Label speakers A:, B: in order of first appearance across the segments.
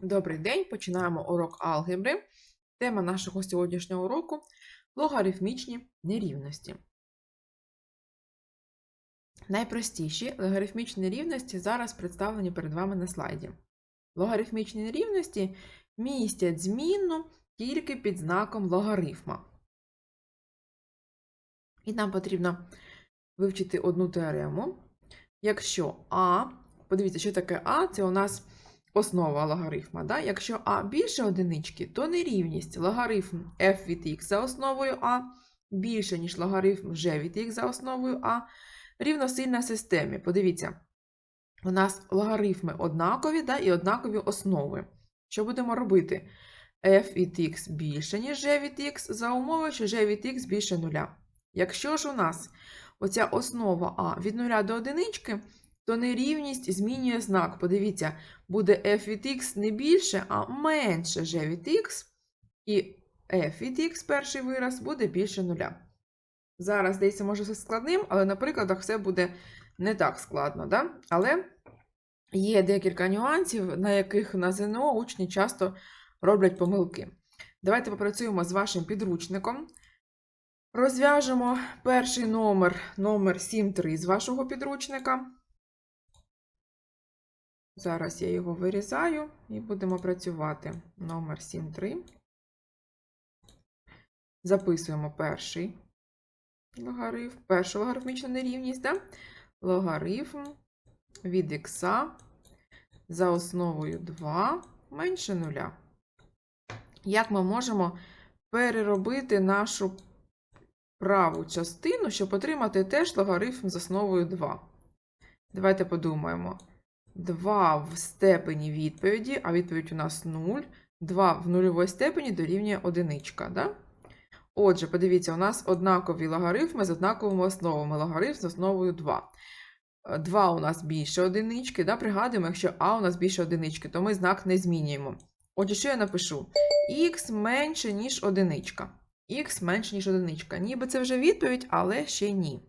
A: Добрий день, починаємо урок алгебри. Тема нашого сьогоднішнього уроку логарифмічні нерівності. Найпростіші логарифмічні рівності зараз представлені перед вами на слайді. Логарифмічні нерівності містять змінну тільки під знаком логарифма. І нам потрібно вивчити одну теорему. Якщо А, подивіться, що таке А, це у нас основа логарифма. Да? Якщо А більше одинички, то нерівність логарифм f від x за основою А більше, ніж логарифм g від x за основою А, рівносильна системі. Подивіться, у нас логарифми однакові да, і однакові основи. Що будемо робити? f від x більше, ніж g від x, за умови, що g від x більше нуля. Якщо ж у нас оця основа А від 0 до одинички, то нерівність змінює знак. Подивіться, буде f від x не більше, а менше g від x, і f від x, перший вираз, буде більше нуля. Зараз здається, може все складним, але на прикладах все буде не так складно. Да? Але є декілька нюансів, на яких на ЗНО учні часто роблять помилки. Давайте попрацюємо з вашим підручником. Розв'яжемо перший номер, номер 7.3 з вашого підручника. Зараз я його вирізаю і будемо працювати. Номер 7.3. Записуємо перший логарифм, першу логарифмічну нерівність. Да? Логарифм від х за основою 2 менше 0. Як ми можемо переробити нашу праву частину, щоб отримати теж логарифм з основою 2? Давайте подумаємо. 2 в степені відповіді, а відповідь у нас 0. 2 в нульовій степені дорівнює 1. Да? Отже, подивіться, у нас однакові логарифми з однаковими основами. Логарифм з основою 2. 2 у нас більше одинички. Да? Пригадуємо, якщо А у нас більше одинички, то ми знак не змінюємо. Отже, що я напишу? Х менше, ніж одиничка. Х менше, ніж одиничка. Ніби це вже відповідь, але ще ні.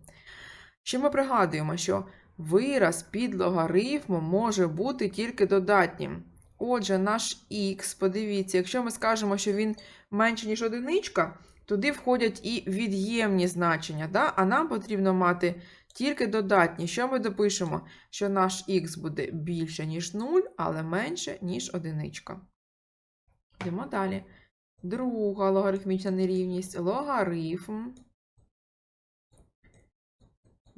A: Ще ми пригадуємо, що вираз під логарифмом може бути тільки додатнім. Отже, наш х, подивіться, якщо ми скажемо, що він менше, ніж одиничка, туди входять і від'ємні значення. Да? А нам потрібно мати тільки додатні. Що ми допишемо? Що наш х буде більше, ніж 0, але менше, ніж одиничка. Йдемо далі. Друга логарифмічна нерівність логарифм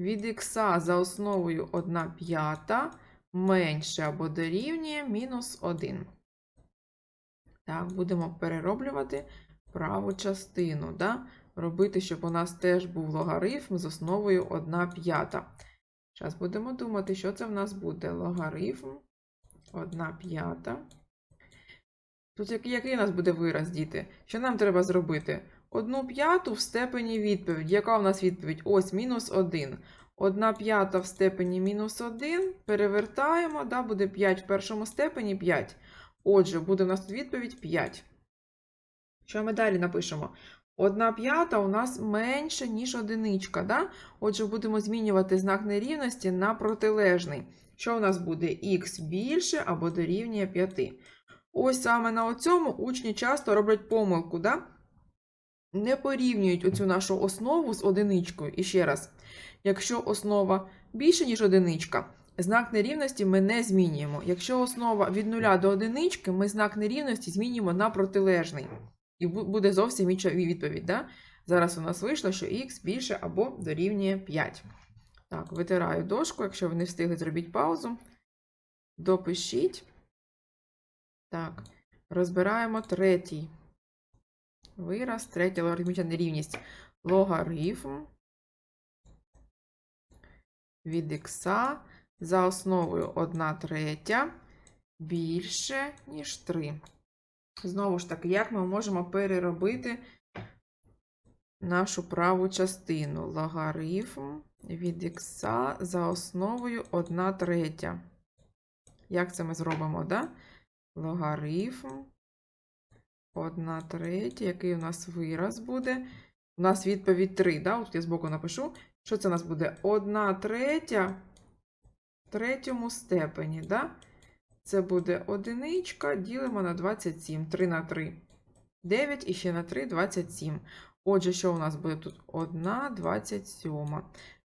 A: від х за основою 1 п'ята менше або дорівнює мінус 1. Так, будемо перероблювати праву частину. Да? Робити, щоб у нас теж був логарифм з основою 1 п'ята. Зараз будемо думати, що це в нас буде логарифм 1 п'ята. Тут який, у нас буде вираз, діти? Що нам треба зробити? Одну п'яту в степені відповідь. Яка у нас відповідь? Ось мінус 1. Одна п'ята в степені мінус 1. Перевертаємо, да, буде 5 в першому степені 5. Отже, буде у нас тут відповідь 5. Що ми далі напишемо? Одна п'ята у нас менше, ніж одиничка. Да? Отже, будемо змінювати знак нерівності на протилежний. Що у нас буде? Х більше або дорівнює 5. Ось саме на цьому учні часто роблять помилку. Да? Не порівнюють оцю нашу основу з одиничкою. І ще раз, якщо основа більше, ніж одиничка, знак нерівності ми не змінюємо. Якщо основа від 0 до одинички, ми знак нерівності змінюємо на протилежний. І буде зовсім інша відповідь. Да? Зараз у нас вийшло, що х більше або дорівнює 5. Так, витираю дошку, якщо ви не встигли, зробіть паузу. Допишіть. Так, розбираємо третій вираз, третя логарифмічна нерівність. Логарифм від х за основою 1 третя більше, ніж 3. Знову ж таки, як ми можемо переробити нашу праву частину? Логарифм від х за основою 1 третя. Як це ми зробимо, да? Логарифм 1 третя. Який у нас вираз буде? У нас відповідь 3, да? От я збоку напишу. Що це у нас буде? 1 третя в третьому степені, да? Це буде одиничка, ділимо на 27. 3 на 3. 9 і ще на 3 27. Отже, що у нас буде тут? 1 27.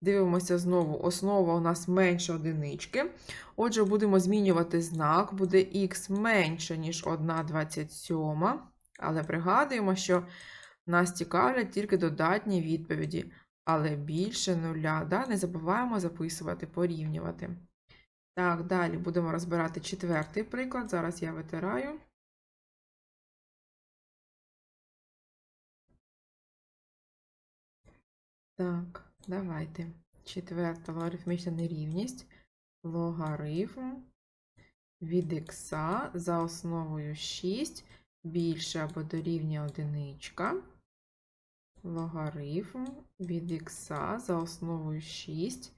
A: Дивимося знову, основа у нас менше одинички. Отже, будемо змінювати знак, буде х менше, ніж 1 27. Але пригадуємо, що нас цікавлять тільки додатні відповіді, але більше нуля. Да? Не забуваємо записувати, порівнювати. Так, далі будемо розбирати четвертий приклад. Зараз я витираю. Так, давайте. Четверта логарифмічна нерівність. Логарифм від х за основою 6 більше або дорівнює одиничка. Логарифм від х за основою 6.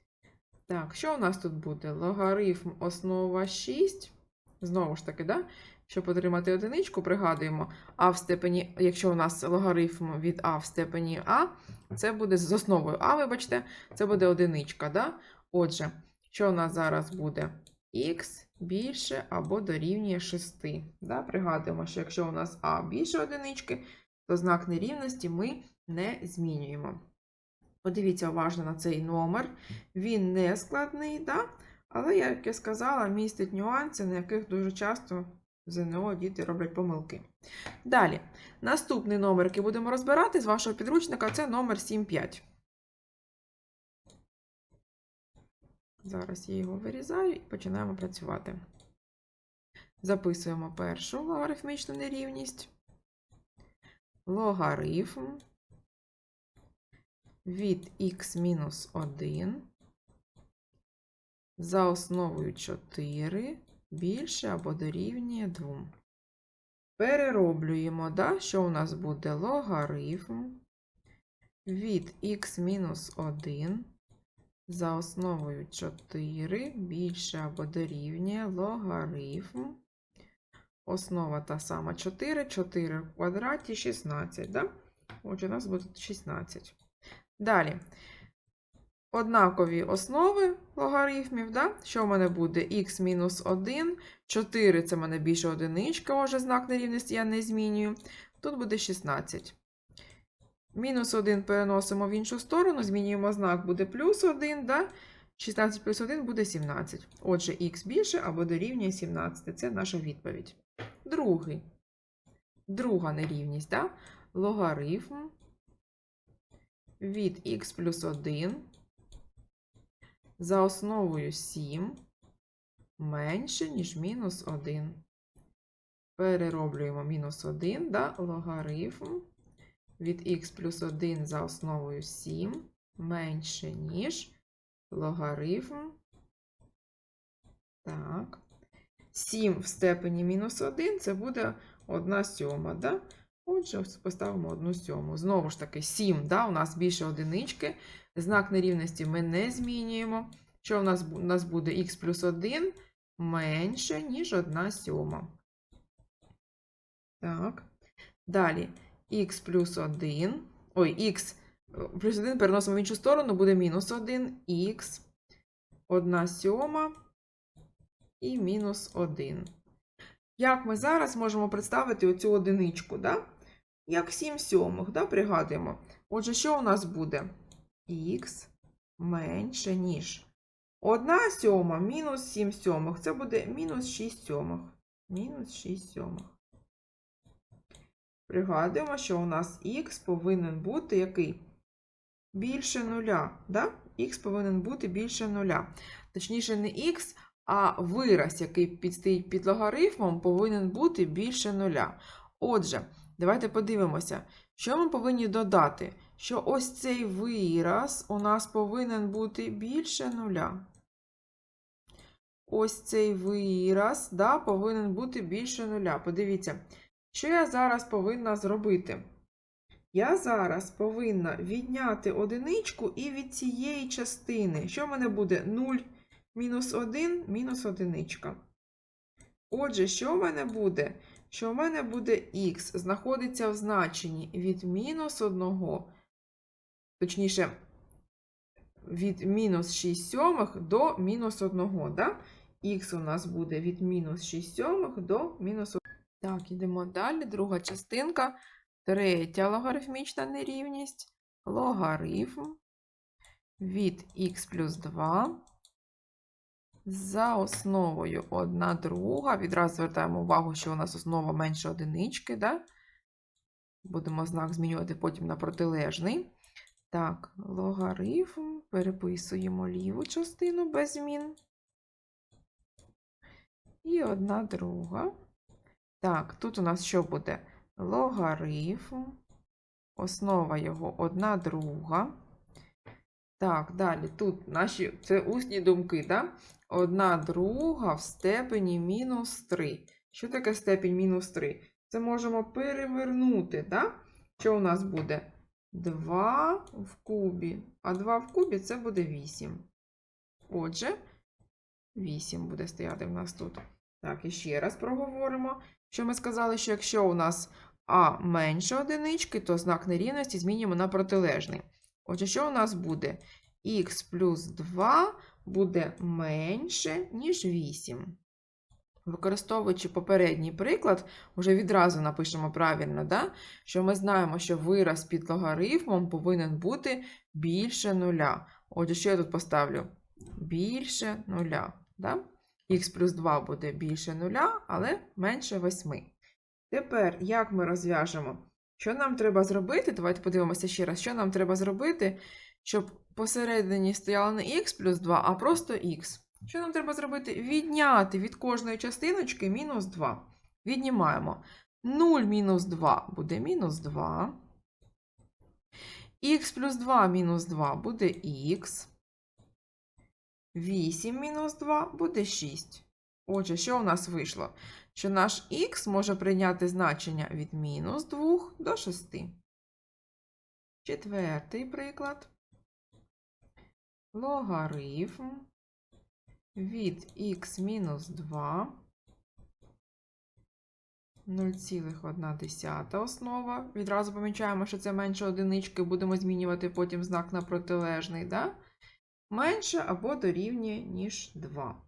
A: Так, що у нас тут буде? Логарифм основа 6. Знову ж таки, да? щоб отримати одиничку, пригадуємо, а в степені, якщо у нас логарифм від а в степені а, це буде з основою а, вибачте, це буде одиничка. Да? Отже, що у нас зараз буде? х більше або дорівнює 6. Да? Пригадуємо, що якщо у нас а більше одинички, то знак нерівності ми не змінюємо. Подивіться уважно на цей номер. Він не складний, да? але, як я сказала, містить нюанси, на яких дуже часто ЗНО діти роблять помилки. Далі, наступний номер, який будемо розбирати з вашого підручника, це номер 75. Зараз я його вирізаю і починаємо працювати. Записуємо першу логарифмічну нерівність. Логарифм від х-1 за основою 4 більше або дорівнює 2. Перероблюємо, да, що у нас буде логарифм від х-1 за основою 4 більше або дорівнює логарифм. Основа та сама 4, 4 в квадраті 16. Да? Отже, у нас буде 16. Далі. Однакові основи логарифмів. Да? Що в мене буде? х-1, 4 це в мене більше одиничка, отже, знак нерівності я не змінюю. Тут буде 16. Мінус 1 переносимо в іншу сторону, змінюємо знак, буде плюс 1, да? 16 плюс 1 буде 17. Отже, х більше або дорівнює 17. Це наша відповідь. Другий. Друга нерівність, да? логарифм від х плюс 1 за основою 7 менше, ніж мінус 1. Перероблюємо мінус 1, да? логарифм від х плюс 1 за основою 7 менше, ніж логарифм. Так. 7 в степені мінус 1 це буде 1 сьома. Да? Отже, поставимо 1 сьому. Знову ж таки, 7, да? у нас більше одинички. Знак нерівності ми не змінюємо. Що у нас, у нас буде х плюс 1 менше, ніж 1 сьома. Так. Далі х плюс 1. Ой, х плюс 1 переносимо в іншу сторону, буде мінус 1, х, 1 сьома і мінус 1. Як ми зараз можемо представити оцю одиничку, да? як 7 сьомих, да? пригадуємо. Отже, що у нас буде? х менше, ніж 1 сьома мінус 7 сьомих. Це буде мінус 6 сьомих. Мінус 6 сьомих. Пригадуємо, що у нас х повинен бути який? Більше нуля. Да? Х повинен бути більше нуля. Точніше, не х, а вираз, який підстоїть під логарифмом, повинен бути більше нуля. Отже, давайте подивимося, що ми повинні додати? Що ось цей вираз у нас повинен бути більше нуля. Ось цей вираз да, повинен бути більше нуля. Подивіться, що я зараз повинна зробити? Я зараз повинна відняти одиничку і від цієї частини. Що в мене буде? 0 мінус 1 мінус одиничка. Отже, що в мене буде? Що в мене буде х знаходиться в значенні від мінус 1, точніше, від мінус 6 сьомих до мінус 1. Да? х у нас буде від мінус 6 сьомих до мінус 1. Так, ідемо далі. Друга частинка. Третя логарифмічна нерівність. Логарифм від х плюс 2 за основою 1 друга. Відразу звертаємо увагу, що у нас основа менше одинички. Да? Будемо знак змінювати потім на протилежний. Так, логарифм. Переписуємо ліву частину без змін. І одна друга. Так, тут у нас що буде? Логарифм. Основа його одна друга. Так, далі тут наші це усні думки, да? Одна друга в степені мінус 3. Що таке степень мінус 3? Це можемо перевернути, да? Що у нас буде? 2 в кубі. А 2 в кубі це буде 8. Отже, 8 буде стояти в нас тут. Так, і ще раз проговоримо, що ми сказали, що якщо у нас А менше одинички, то знак нерівності змінюємо на протилежний. Отже, що у нас буде? Х плюс 2 буде менше, ніж 8. Використовуючи попередній приклад, вже відразу напишемо правильно, да? що ми знаємо, що вираз під логарифмом повинен бути більше нуля. Отже, що я тут поставлю? Більше нуля. Да? Х плюс 2 буде більше нуля, але менше 8. Тепер, як ми розв'яжемо? Що нам треба зробити? Давайте подивимося ще раз, що нам треба зробити, щоб посередині стояло не х плюс 2, а просто х. Що нам треба зробити? Відняти від кожної частиночки мінус 2. Віднімаємо. 0 мінус 2 буде мінус 2. Х плюс 2 мінус 2 буде х. 8 мінус 2 буде 6. Отже, що у нас вийшло? Що наш х може прийняти значення від мінус 2 до 6. Четвертий приклад. Логарифм від х мінус 2 0,1 основа. Відразу помічаємо, що це менше одинички, будемо змінювати потім знак на протилежний. Да? Менше або дорівнює, ніж 2.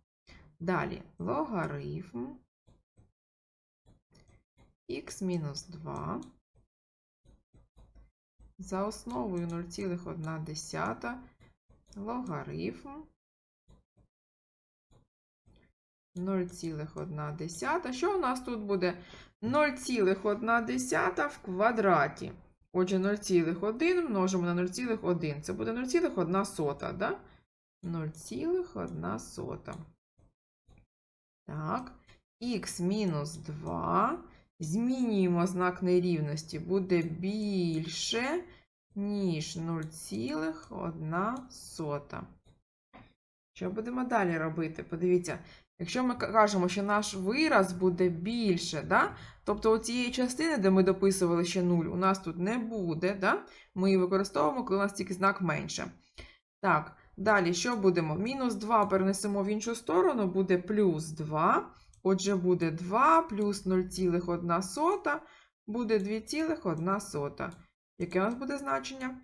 A: Далі логарифм х мінус 2 за основою 0,1 логарифм 0,1. Що у нас тут буде? 0,1 в квадраті. Отже, 0,1 множимо на 0,1. Це буде 0,1 сота, да? 0,1. Так, х мінус 2. Змінюємо знак нерівності. Буде більше, ніж 0,1. Що будемо далі робити? Подивіться, якщо ми кажемо, що наш вираз буде більше, да? тобто у цієї частини, де ми дописували ще 0, у нас тут не буде, да? ми її використовуємо, коли у нас тільки знак менше. Так, далі що будемо? Мінус 2 перенесемо в іншу сторону, буде плюс 2. Отже, буде 2 плюс 0,1 буде 2,1. Яке у нас буде значення?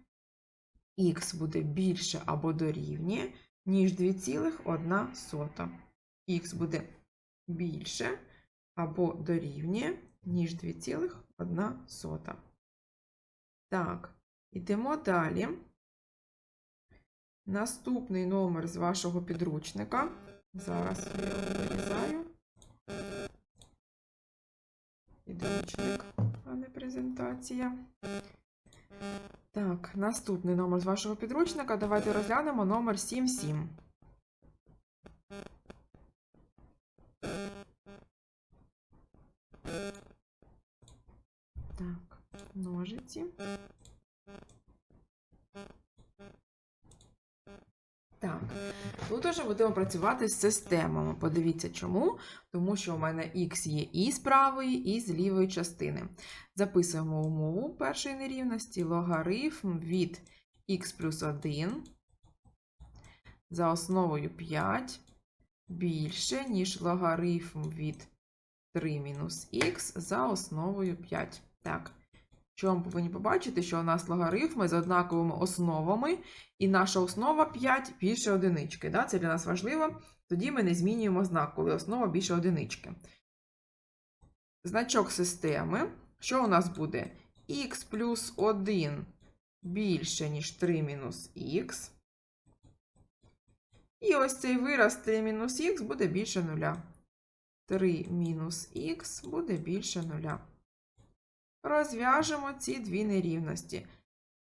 A: Х буде більше або дорівнює, ніж 2,1. Х буде більше або дорівнює, ніж 2,1. Так, йдемо далі. Наступний номер з вашого підручника. Зараз я його вирізаю. Підручник, а не презентація. Так, наступний номер з вашого підручника. Давайте розглянемо номер 77. Так, ножиці. Так, тут уже будемо працювати з системами. Подивіться чому. Тому що у мене х є і з правої, і з лівої частини. Записуємо умову першої нерівності логарифм від х плюс 1 за основою 5 більше, ніж логарифм від 3 мінус х за основою 5. Так, Що ми повинні побачити, що у нас логарифми з однаковими основами, і наша основа 5 більше одинички. Да? Це для нас важливо. Тоді ми не змінюємо знак, коли основа більше одинички. Значок системи. Що у нас буде? х плюс 1 більше, ніж 3 мінус х. І ось цей вираз 3 мінус х буде більше нуля. 3 мінус х буде більше нуля. Розв'яжемо ці дві нерівності.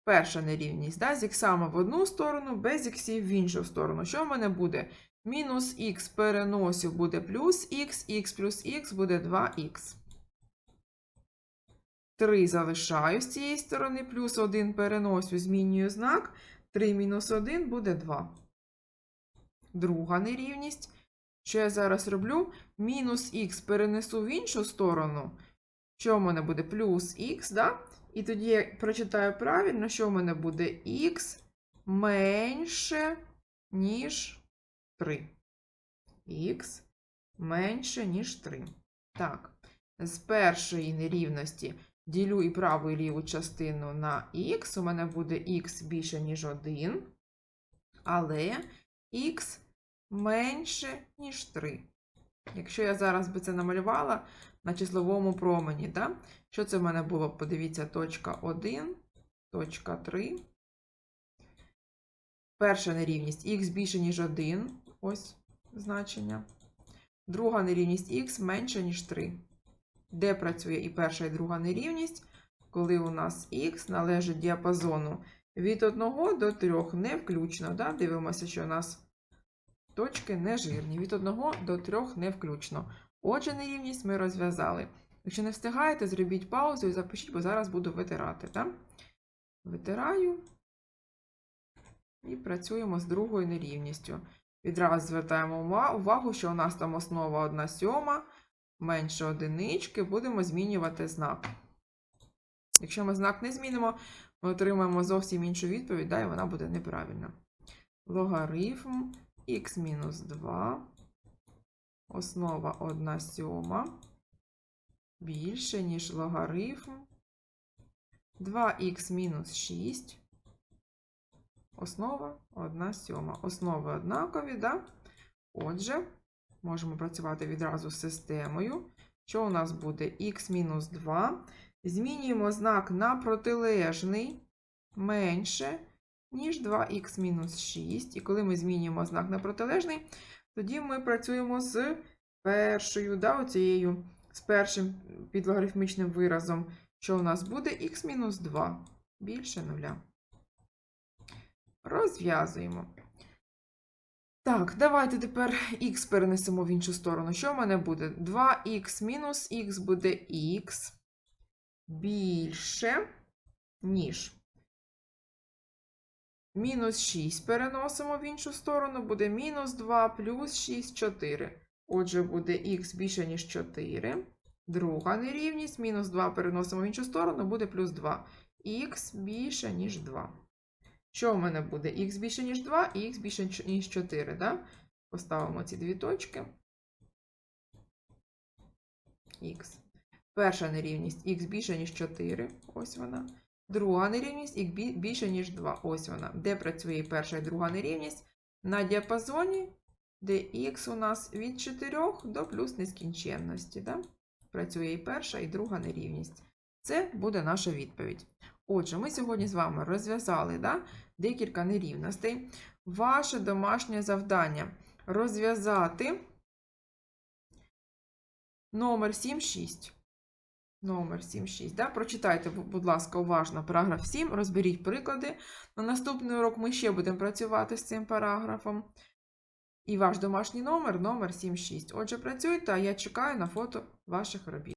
A: Перша нерівність да, з в одну сторону, без іксів в іншу сторону. Що в мене буде? Мінус х переносів буде плюс х, х плюс х буде 2х. 3 залишаю з цієї сторони, плюс 1 переносю, змінюю знак. 3 мінус 1 буде 2. Друга нерівність. Що я зараз роблю? Мінус х перенесу в іншу сторону. Що в мене буде? Плюс х, да? І тоді я прочитаю правильно, що в мене буде х менше, ніж 3. Х менше, ніж 3. Так, з першої нерівності ділю і праву і ліву частину на х. У мене буде х більше, ніж 1, але х менше, ніж 3. Якщо я зараз би це намалювала на числовому промені, да? що це в мене було? Подивіться, точка 1, точка 3. Перша нерівність х більше, ніж 1. Ось значення. Друга нерівність х менше, ніж 3. Де працює і перша, і друга нерівність, коли у нас х належить діапазону від 1 до 3, не включно. Да? Дивимося, що у нас точки нежирні. Від 1 до 3 не включно. Отже, нерівність ми розв'язали. Якщо не встигаєте, зробіть паузу і запишіть, бо зараз буду витирати. Так? Витираю і працюємо з другою нерівністю. Відразу звертаємо увагу, що у нас там основа 1 сьома, менше одинички, будемо змінювати знак. Якщо ми знак не змінимо, ми отримаємо зовсім іншу відповідь, да, і вона буде неправильна. Логарифм х-2, основа 1 сьома, більше, ніж логарифм 2х мінус 6, основа 1 сьома. Основи однакові, да? Отже, можемо працювати відразу з системою. Що у нас буде х-2? Змінюємо знак на протилежний менше, ніж 2х-6. І коли ми змінюємо знак на протилежний, тоді ми працюємо з першою, да, оцією, з першим підлогарифмічним виразом, що у нас буде х-2 більше нуля. Розв'язуємо. Так, давайте тепер х перенесемо в іншу сторону. Що в мене буде? 2х мінус х буде х більше, ніж. Мінус 6 переносимо в іншу сторону, буде мінус 2 плюс 6 4. Отже, буде х більше, ніж 4. Друга нерівність. Мінус 2 переносимо в іншу сторону, буде плюс 2. Х більше, ніж 2. Що в мене буде? Х більше, ніж 2 і х більше, ніж 4. Да? Поставимо ці дві точки. Х. Перша нерівність х більше, ніж 4. Ось вона. Друга нерівність х більше, ніж 2. Ось вона. Де працює перша і друга нерівність? На діапазоні, де х у нас від 4 до плюс нескінченності. Да? Працює і перша, і друга нерівність. Це буде наша відповідь. Отже, ми сьогодні з вами розв'язали да, декілька нерівностей. Ваше домашнє завдання розв'язати номер 7,6. Номер 7,6. Да? Прочитайте, будь ласка, уважно параграф 7, розберіть приклади. На наступний урок ми ще будемо працювати з цим параграфом. І ваш домашній номер номер 7,6. Отже, працюйте, а я чекаю на фото ваших робіт.